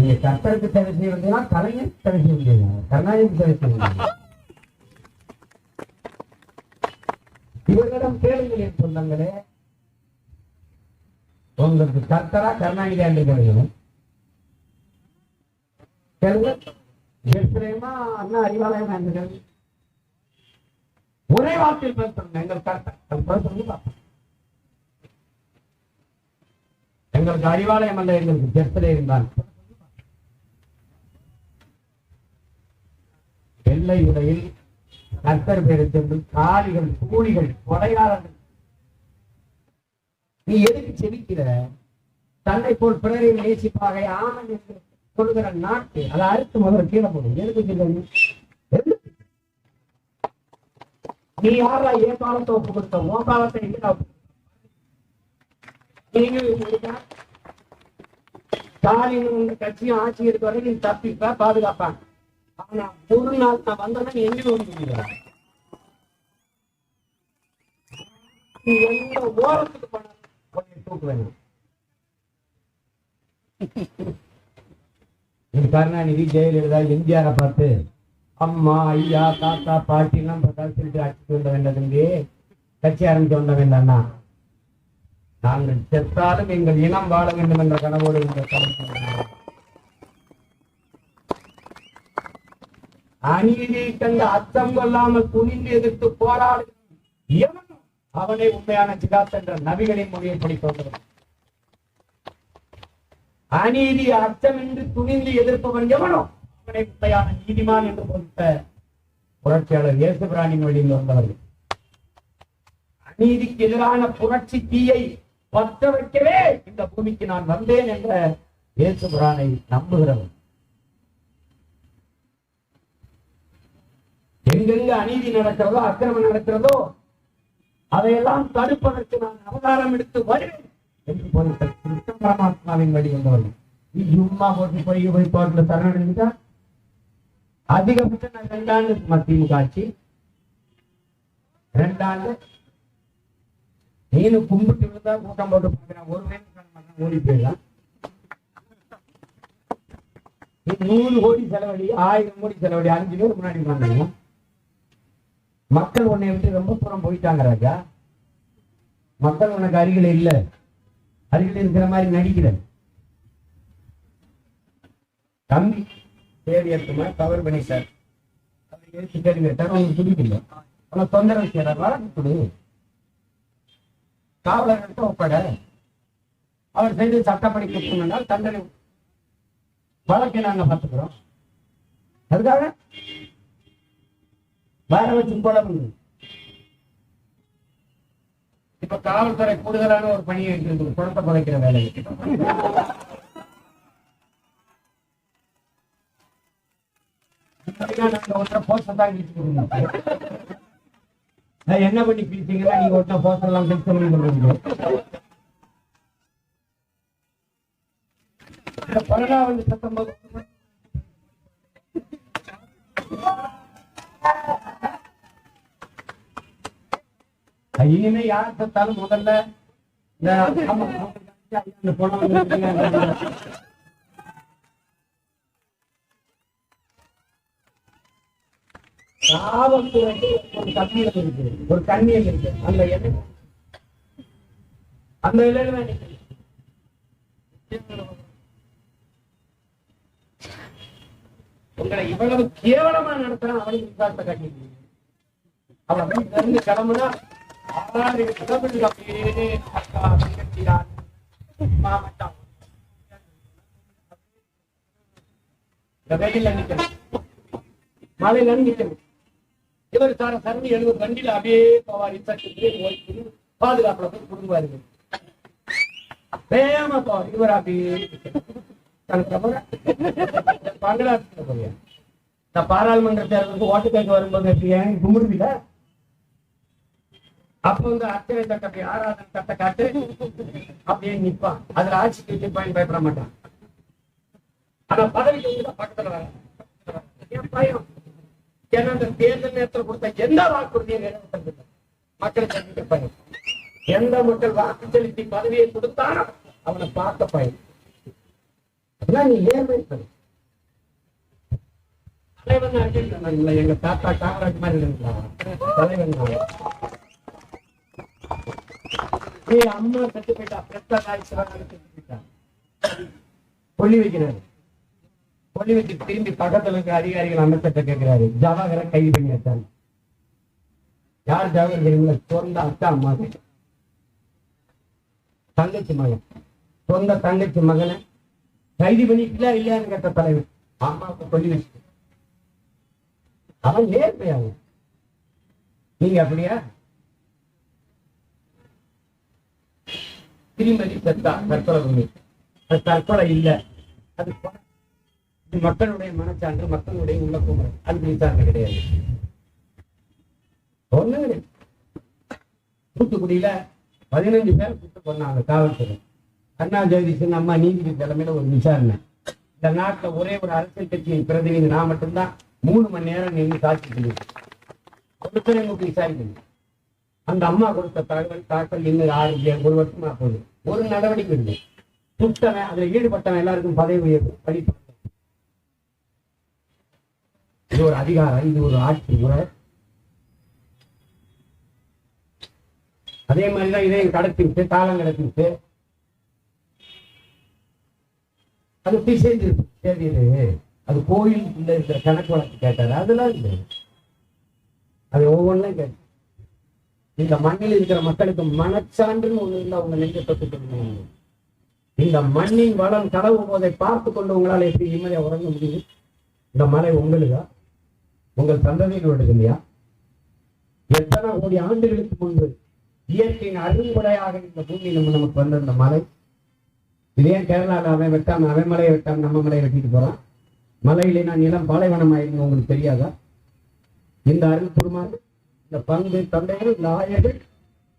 நீங்க கர்த்தருக்கு சேவை செய்ய வேண்டியதா கலைஞர் சேவை செய்ய முடியாது கருணாநிதி சேவை செய்ய வேண்டியது. இவர்களிடம் கேளுங்கள் என் சொந்தங்களே. உங்களுக்கு கர்த்தரா கருணாநிதி என்று கிடைக்கணும் அண்ணா அறிவாலயம் என்று ஒரே வார்த்தையில் பேசுறோம் எங்கள் கர்த்தர். பேசுறது பார்ப்போம். எங்களுக்கு அறிவாலயம் அல்ல எங்களுக்கு ஜெர்சலே இருந்தான் வெள்ளை உடையில் கர்த்தர் பேரை சென்று காளிகள் கூலிகள் கொடையாளர்கள். நீ எதுக்கு செபிக்கிற? தன்னை போல் பிறரை நேசிப்பாக ஆமன் என்று சொல்லுகிற நாட்டு அதை அறுத்து முதல் கீழே போடும் எதுக்கு கீழே நீ? யாரா? என் காலத்தை ஒப்பு கொடுத்த? உன் காலத்தை எங்க ஒப்பு நீங்க ஸ்டாலின் உங்க கட்சியும் ஆட்சி இருக்க வரை நீ தப்பிப்ப பாதுகாப்பான். ஆனா ஒரு நாள் நான் வந்தேன்னா எங்கே ஒன்று வந்து எந்த ஓரத்துக்கு போனாலும் தூக்குவேன். கருணாநிதி ஜெயலலிதா எம்ஜிஆரை பார்த்து அம்மா ஐயா தாத்தா பாட்டி எல்லாம் பார்த்தா திருட்டு ஆட்சிக்கு வந்த வேண்டதுங்க கட்சி ஆரம்பிச்சு வந்த வேண்டாம்னா நாங்கள் செத்தாலும் எங்கள் இனம் வாழ வேண்டும் என்ற கனவோடு இந்த களத்தில் அநீதியை கண்டு அச்சம் கொள்ளாமல் துணிந்து எதிர்த்து போராடு அவனே அவனை உண்மையான ஜிகாத் என்ற நபிகளின் மொழியை படிப்பவன் அநீதி அச்சமின்றி துணிந்து எதிர்ப்பவன் எவனோ அவனை உண்மையான நீதிமான் என்று பொறுத்த புரட்சியாளர் இயேசு பிராணின் வழியில் வந்தவர்கள். அநீதிக்கு எதிரான புரட்சி தீயை பற்ற வைக்கவே இந்த பூமிக்கு நான் வந்தேன் என்ற இயேசு பிரானை நம்புகிறவன். எங்கெங்க அநீதி நடக்கிறதோ அக்கிரமம் நடக்கிறதோ அதையெல்லாம் தடுப்பதற்கு நான் அவதாரம் எடுத்து வருவேன் என்று போதித்த கிருஷ்ண பரமாத்மாவின் வழி வந்தவர்கள் நீ சும்மா போட்டு போய் போய் தோட்டத்தில் சரணடைஞ்சுட்டா அதிகபட்சம் நான் ரெண்டாண்டு திமுக ஆட்சி ரெண்டாண்டு நீனு கும்பிட்டு விழுந்தா கூட்டம் போட்டு பார்க்கிறேன். ஒரு வேலை ஓடி போயிடலாம். நூறு கோடி செலவழி ஆயிரம் கோடி செலவழி அஞ்சு பேர் முன்னாடி உட்கார்ந்தாங்க மக்கள் உன்னை விட்டு ரொம்ப தூரம் போயிட்டாங்க ராஜா. மக்கள் உனக்கு அருகில் இல்ல. அருகில் இருக்கிற மாதிரி நடிக்கிற. தம்பி தேடி எடுத்துமா கவர் பண்ணி சார். அவர் எடுத்து கேட்டார் உங்களுக்கு துடிக்கல உன தொந்தரவு செய்யறார் வழக்கு கொடு. காவலர்கிட்ட ஒப்பட. அவர் செய்து சட்டப்படி குற்றம்னால் தண்டனை. வழக்கை நாங்க பார்த்துக்கிறோம். அதுக்காக வேற வச்சு கொலை இப்ப காவல்துறை கூடுதலான ஒரு பணியை இருக்குது குளத்தை புதைக்கிற வேலை என்ன பண்ணி பிரிச்சீங்கன்னா நீங்க ஒருத்தர போஸ்டர் எல்லாம் கிழிச்சு பண்ணி வந்து பத்தொன்பது இனிமே யார் செத்தாலும் முதல்ல காவல்துறைக்கு ஒரு கண்ணியம் இருக்கு ஒரு கண்ணியம் இருக்கு அந்த எண்ணெய் அந்த இலையில உங்களை இவ்வளவு கேவலமா நடத்துறான் அவனுக்கு விசாரத்தை காட்டிட்டு அவன் இருந்து கிளம்புனா ஆறு கிலோமீட்டர் அப்படியே அக்கா நிக்கணும் மழையில நிக்கணும் இவர் சார சரணி எழுபது வண்டியில அப்படியே போவார். பாதுகாப்புல போய் குடும்பம் வேகமா போவார். இவர் அப்படியே பங்களாதேஷ்ல போய். இந்த பாராளுமன்ற தேர்தலுக்கு ஓட்டு கேட்க வரும்போது ஏன் கும்பிடுவீங்க அப்ப வந்து அர்ச்சனை தட்டை ஆறாவது தட்டை காட்டு அப்படியே நிப்பான். அதுல ஆட்சிக்கு நிப்பான் பயப்பட மாட்டான். ஆனா பதவிக்கு வந்து பக்கத்துல வர ஏன் பயம். ஏன்னா அந்த தேர்தல் நேரத்தில் கொடுத்த எந்த வாக்குறுதியும் நிறைவேற்றது மக்களை சந்திக்க பயம். எந்த மக்கள் வாக்கு செலுத்தி பதவியை கொடுத்தானோ அவனை பார்க்க பயம். அதெல்லாம் நீ நேர்மை பெறு. தலைவன் அர்ஜுன் எங்க தாத்தா காமராஜ் மாதிரி இருந்தா தலைவன் நான். அம்மா செத்து போயிட்டா பெத்த சிவகாமி செத்து போயிட்டா? கொல்லி வைக்கிறாரு. கொல்லி வச்சு திரும்பி பக்கத்துல இருக்க அதிகாரிகள் அமைச்சர்கிட்ட கேட்கிறாரு ஜவஹரை கைது பண்ணி வச்சாங்க யார் ஜவஹர் தெரியுங்களா? சொந்த அத்தா அம்மா தங்கச்சி மகன். சொந்த தங்கச்சி மகனை கைது பண்ணிக்கலாம் இல்லையான்னு கேட்ட தலைவர். அம்மாவுக்கு கொல்லி வச்சு அவன் நேர்மையாகும் நீங்க அப்படியா? திருமதி சத்தா தற்கொலை பூமி அது தற்கொலை இல்ல. அது இது மக்களுடைய மனச்சான்று மக்களுடைய உள்ள குமரல் அது மின்சாரம் கிடையாது. ஒண்ணு தூத்துக்குடியில பதினஞ்சு பேர் கூட்டு பண்ணாங்க காவல்துறை. அண்ணா ஜெகதீசன் அம்மா நீதிபதி தலைமையில ஒரு விசாரணை. இந்த நாட்டுல ஒரே ஒரு அரசியல் கட்சியின் பிரதிநிதி நான் மட்டும்தான். மூணு மணி நேரம் நின்று சாட்சி சொல்லுவேன் ஒருத்தரை விசாரிக்கணும். அந்த அம்மா கொடுத்த தகவல் தாக்கல் இன்னும் ஆறு ஒரு வருஷமா போகுது. ஒரு நடவடிக்கை இல்லை. சுட்டவன் அதுல ஈடுபட்டவன் எல்லாருக்கும் பதவி உயர்வு படிப்பு இது ஒரு அதிகாரம் இது ஒரு ஆட்சி முறை. அதே மாதிரிதான் இதையும் கடத்திவிட்டு காலம் கடத்திவிட்டு அது போய் சேர்ந்துருக்கு. தேதியிலே அது கோயில் உள்ள இருக்கிற கணக்கு வழக்கு கேட்டாரு? அதெல்லாம் இல்லை. அது ஒவ்வொன்றும் கேட்டு இந்த மண்ணில் இருக்கிற மக்களுக்கு மனச்சான்றுன்னு ஒண்ணு இல்லை அவங்க நெஞ்ச தொட்டு இந்த மண்ணின் வளம் கடவு போதை பார்த்து கொண்டு உங்களால் எப்படி நிம்மதியா உறங்க முடியுது? இந்த மலை உங்களுதா? உங்கள் சந்ததியினோடது இல்லையா? எத்தனை கோடி ஆண்டுகளுக்கு முன்பு இயற்கையின் அருங்குடையாக இந்த பூமி நம்ம நமக்கு வந்த இந்த மலை இதே கேரளாவில் அவன் வெட்டாம அவன் மலையை வெட்டாம நம்ம மலையை வெட்டிட்டு போறான் மலையிலே நான் நிலம் பாலைவனம் ஆயிருங்க உங்களுக்கு தெரியாதா? இந்த அருள் குருமாறு இந்த பங்கு தந்தைகள் இந்த அனைத்து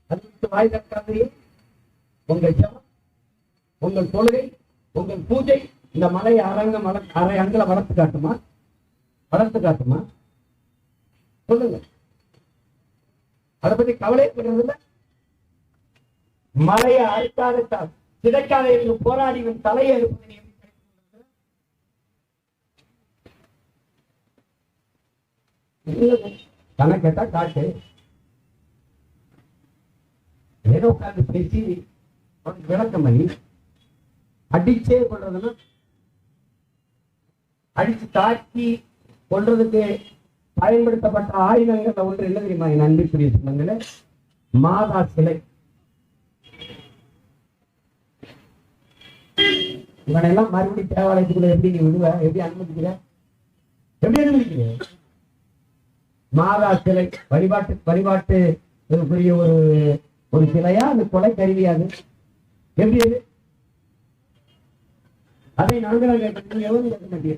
அதுக்கு உங்கள் ஜபம் உங்கள் தொழுகை உங்கள் பூஜை இந்த மலை அரங்கம் அரை அங்கில வளர்த்து காட்டுமா? வளர்த்து காட்டுமா? சொல்லுங்க. அதை பத்தி கவலைப்படுறது மலையை அறுக்காத த- சிதைக்காத என்று போராடிவன் தலையை அறுப்பதை எப்படி தெரிந்து கேட்டா காட்டு. ஏதோ உட்கார்ந்து பேசி விளக்கம் பண்ணி அடிச்சே கொள்றதுன்னா அடிச்சு தாக்கி கொள்றதுக்கு பயன்படுத்தப்பட்ட ஆயுதங்கள்ல ஒன்று என்ன தெரியுமா? என் அன்பிற்குரிய சொந்தங்களே மாதா சிலை. இவனெல்லாம் மறுபடியும் தேவாலயத்துக்குள்ள எப்படி நீ விடுவ? எப்படி அனுமதிக்கிற? எப்படி அனுமதிக்கிற? மாதா சிலை வழிபாட்டு வழிபாட்டு ஒரு ஒரு சிலையா? அது கொலை கருவியா அது. எப்படி அது? அதை நாங்கள் கேட்க எவரும் கேட்க மாட்டீங்க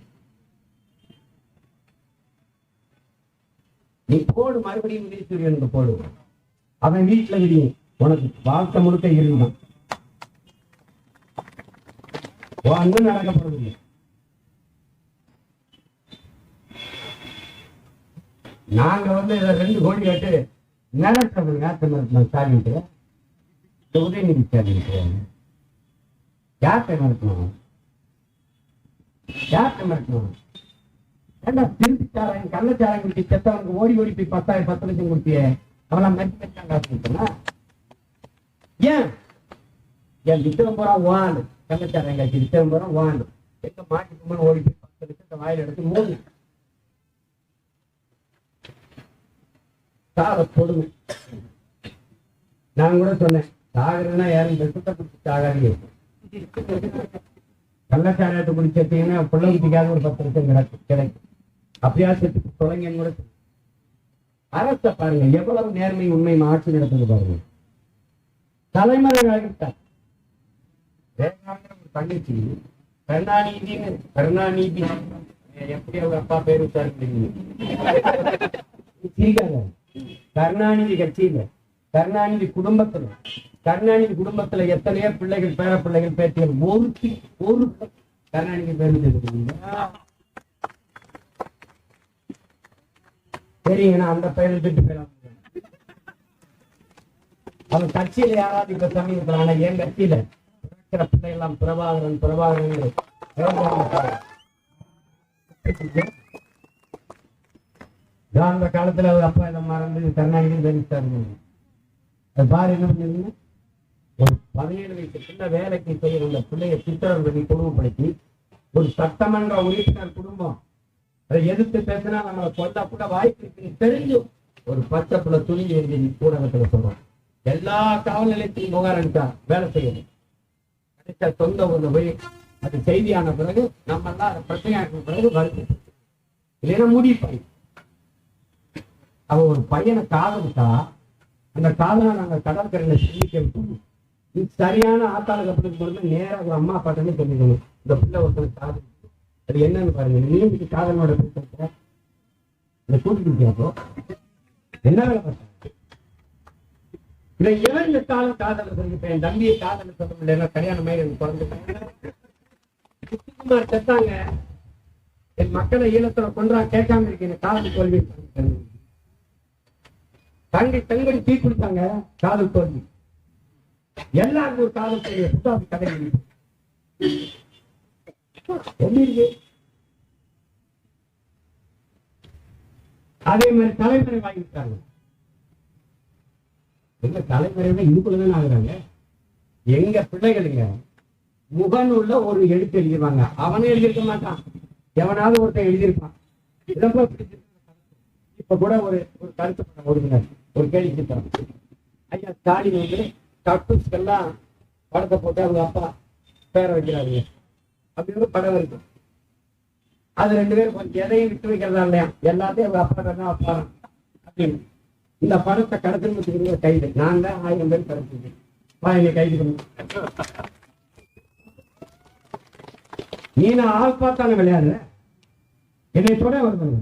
நீ போடு மறுபடியும் விரிசூரியனுக்கு போடு. அவன் வீட்டுல விடியும் உனக்கு வாழ்க்கை முழுக்க இருந்தான். ஒன்றும் நடக்க நாங்க வந்து இதை ரெண்டு கோடி கேட்டு மிரட்டுறது யார்கிட்ட மிரட்டணும் ஸ்டாலின்ட்டு உதயநிதி ஸ்டாலின் யார்கிட்ட மிரட்டணும் யார்கிட்ட மிரட்டணும் ஏண்டா திருப்பி சாராயம் குடிச்சு செத்தவனுக்கு ஓடி ஓடி போய் பத்தாயிரம் பத்து லட்சம் கொடுத்தியே அவெல்லாம் மெட்டி மெட்டாங்க காசு கொடுத்தனா ஏன்? என் வித்தகம் போறா வாண்டு கள்ளச்சாராயம் காய்ச்சி வித்தகம் போறா வாண்டு எங்க ஓடி போய் பத்து லட்சத்தை வாயில எடுத்து மூணு சாவ கொடுமை நான் கூட சொன்னேன் சாகுறதுன்னா யாரும் வெப்பத்தை குடிச்சு சாகாதீங்க. கள்ளச்சாராயத்தை குடிச்சீங்கன்னா பிள்ளை குட்டிக்காக ஒரு பத்து லட்சம் கிடைக்கும். கிடைக்கும் அபியாசத்துக்கு செத்து கூட அரச பாருங்க எவ்வளவு நேர்மை உண்மை ஆட்சி நடத்துது பாருங்க. தலைமுறை ஆகிட்டார் ஒரு தங்கச்சி கருணாநிதினு கருணாநிதி. எப்படி அவங்க அப்பா பேர் விசாரிக்கிறீங்க கருணாநிதி கட்சியில கருணாநிதி குடும்பத்துல கருணாநிதி குடும்பத்துல எத்தனையோ பிள்ளைகள் பேர பிள்ளைகள் பேட்டியல் ஒருத்தி ஒரு கருணாநிதி பேருந்து தெரியுங்க சரிங்க அந்த பையனை திட்டு போயிடலாம். அவன் கட்சியில யாராவது இப்ப சமீபத்தில் ஆனா என் கட்சியில இருக்கிற பிள்ளைகள்லாம் பிரபாகரன் பிரபாகரன் நான் அந்த காலத்துல அவர் அப்பா இதை மறந்து கருணாநிதி தெரிவித்தாருங்க அது பாரு என்ன பண்ணிருந்தீங்க ஒரு பதினேழு வயசு பிள்ளை வேலைக்கு செய்யற அந்த பிள்ளைய சித்திரம் பண்ணி குடும்பப்படுத்தி ஒரு சட்டமன்ற உறுப்பினர் குடும்பம். அதை எதிர்த்து பேசினா நம்மளை கொல்ல கூட வாய்ப்பு இருக்குன்னு தெரிஞ்சும். ஒரு பச்சை பிள்ளை துணி எழுதி ஊடகத்துல சொல்றோம் எல்லா காவல் நிலையத்தையும் புகார் அளித்தா வேலை செய்யணும். கிடைச்ச சொந்த ஒண்ணு போய் அது செய்தியான பிறகு நம்ம எல்லாம் அதை பிரச்சனையாக்கும் பிறகு வருது இல்லைன்னா முடிப்பாய் அவ ஒரு பையனை காதலித்தா அந்த காதலை நாங்க கடற்கரையில சிந்திக்க விட்டோம் இது சரியான ஆத்தாளுக்கு அப்படி பொழுது நேராக ஒரு அம்மா அப்பாட்டே சொல்லிக்கணும் இந்த பிள்ளை ஒருத்தன் காதல் அது என்னன்னு பாருங்க. நீங்க காதலோட பேசுற இந்த கூட்டிட்டு அப்போ என்ன வேலை பார்த்தாங்க இதை இவன் இந்த காதல சொல்லிப்பேன் என் தம்பியை காதல சொல்ல முடியல? கல்யாணம் மாதிரி எனக்கு குழந்தை செத்தாங்க. என் மக்களை ஈழத்துல கொன்றா கேட்காம இருக்கேன் காதல் தோல்வி தங்கை தங்கடி தீ கொடுத்தாங்க காதல் தோல்வி. எல்லாருக்கும் ஒரு காதல் தோல்வி புத்தாது கதை அதே மாதிரி தலைமுறை வாங்கிட்டாங்க எங்க தலைமுறையில இதுக்குள்ளதான் ஆகுறாங்க? எங்க பிள்ளைகளுங்க முகநூல்ல ஒரு எழுத்து எழுதிருவாங்க அவனே எழுதியிருக்க மாட்டான். எவனாவது ஒருத்தன் எழுதியிருப்பான். ரொம்ப இப்ப கூட ஒரு ஒரு கருத்து படம் ஒரு கேள்வி சித்திரம் ஐயா ஸ்டாலின் வந்து கக்கூஸ்க்கெல்லாம் படத்தை போட்டு அவங்க அப்பா பேரை வைக்கிறாங்க அப்படின்னு படம் இருக்கு. அது ரெண்டு பேரும் கொஞ்சம் எதையும் விட்டு வைக்கிறதா இல்லையா? எல்லாத்தையும் அவங்க அப்பா தான் அப்பா அப்படின்னு இந்த படத்தை கடத்தினத்துக்கு கைது. நான் தான் ஆயிரம் பேர் கடத்திருக்கேன். வா என்னை கைது பண்ணு. நீ நான் ஆள் பார்த்தாலும் விளையாடுற. என்னை தொட வருவாங்க